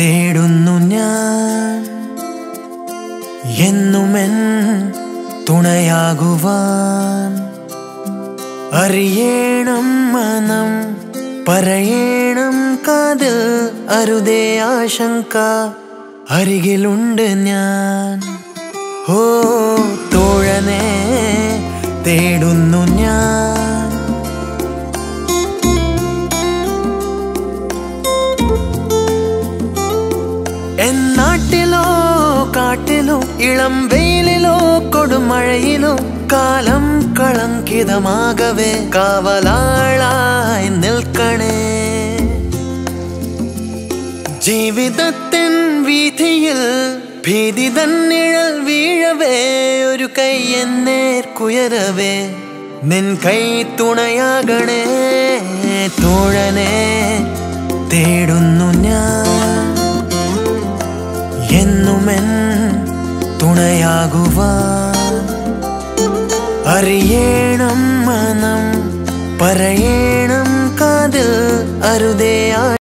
തേടുന്നു ഞാൻ. എന്നുമെൻ തുണയാകുവാൻ. അറിയേണം മനം പറയേണം കാതിൽ അരുതേ ആശങ്ക. അരികിലുണ്ട് ഞാൻ. ഓ തോഴനെ തേടുന്നു കാട്ടിലോ ഇളം വെയിലിലോ കൊടുമഴയിലോ കാലം കളങ്കിതമാകവേ കാവലാളായി നിൽക്കണേ. ജീവിതത്തിൻ വീതിയിൽ ഭീതി തന്നിഴൽ വീഴവേ ഒരു കൈ എന്നേർക്കുയരവേ. നിൻ കൈ തുണയാകണേ തോഴനെ തേടുന്നു ഞാൻ. എന്നുമെൻ തുണയാകുവാൻ അറിയണം മനം പറയണം കാതിൽ അരുതേ